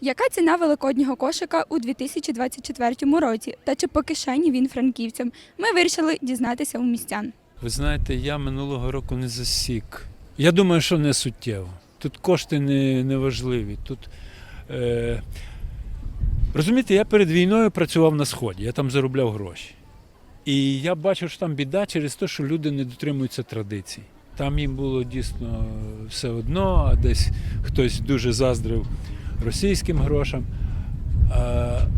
Яка ціна великоднього кошика у 2024 році? Та чи по кишені він франківцям? Ми вирішили дізнатися у містян. Ви знаєте, я минулого року не засік. Я думаю, що не суттєво. Тут кошти не, не важливі. Тут, е, розумієте, я перед війною працював на Сході, я там заробляв гроші. І я бачив, що там біда через те, що люди не дотримуються традицій. Там їм було дійсно все одно, а десь хтось дуже заздрив російським грошам.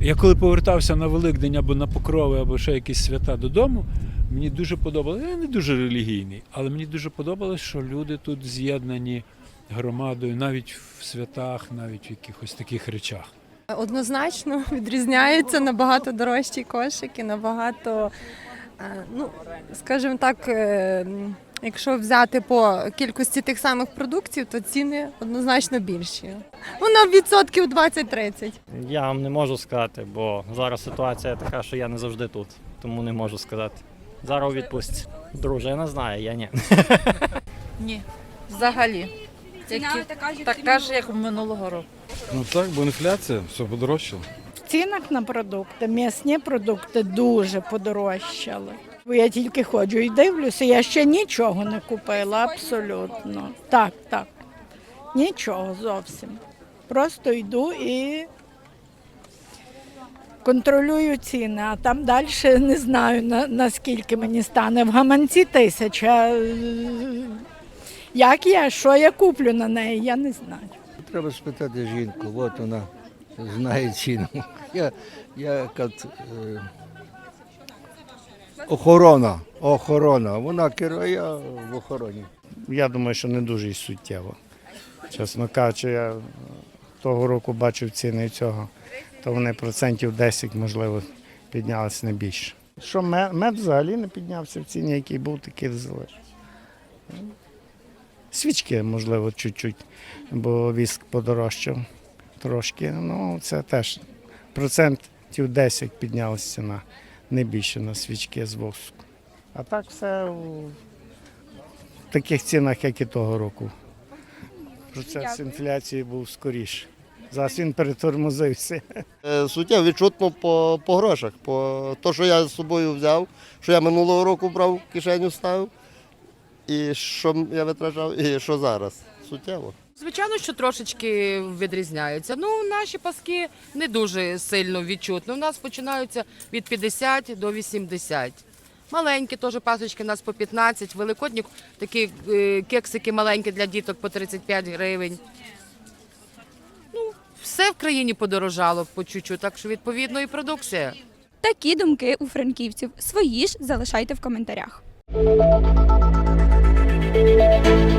Я коли повертався на Великдень або на Покрови, або ще якісь свята додому, мені дуже подобалося. Я не дуже релігійний, але мені дуже подобалось, що люди тут з'єднані громадою, навіть в святах, навіть в якихось таких речах. Однозначно відрізняється набагато дорожчі кошики, набагато, е, ну, скажімо так, е, якщо взяти по кількості тих самих продуктів, то ціни однозначно більші. Ну, на відсотків 20-30. Я вам не можу сказати, бо зараз ситуація така, що я не завжди тут, тому не можу сказати. Зараз відпустці. Дружина знає, я ні. Ні, взагалі. Ціна Які- така ж, Така ж, як минулого року. Ну так, бо інфляція, все подорожчало. В цінах на продукти, м'ясні продукти дуже подорожчали. Бо я тільки ходжу і дивлюся, я ще нічого не купила, абсолютно. Так, так. Нічого зовсім. Просто йду і контролюю ціни, а там далі не знаю наскільки мені стане. В гаманці тисяча. Як я, що я куплю на неї, я не знаю. Треба спитати жінку, от вона знає ціну. Я, я як от, е, охорона, охорона. Вона керує я в охороні. Я думаю, що не дуже і суттєво. Чесно кажучи, я того року бачив ціни цього, то вони процентів 10, можливо, піднялися не більше. Що мед, мед взагалі не піднявся в ціні, який був, такий залишився. Свічки, можливо, чуть-чуть, бо віск подорожчав трошки. Ну, це теж процентів 10 піднялася ціна, не більше на свічки з воску. А так все у таких цінах, як і того року. Процес Дякую. інфляції був скоріше. Зараз він перетормозився. Е, Суттєво відчутно по, по грошах, по то, що я з собою взяв, що я минулого року брав, в кишеню ставив, і що я витрачав, і що зараз. Суттєво. Звичайно, що трошечки відрізняються. Ну, наші паски не дуже сильно відчутно. У нас починаються від 50 до 80. Маленькі теж пасочки у нас по 15, великодні такі е, кексики маленькі для діток по 35 гривень. Ну, все в країні подорожало по чуть-чуть, так що відповідно і продукція. Такі думки у франківців. Свої ж залишайте в коментарях. Música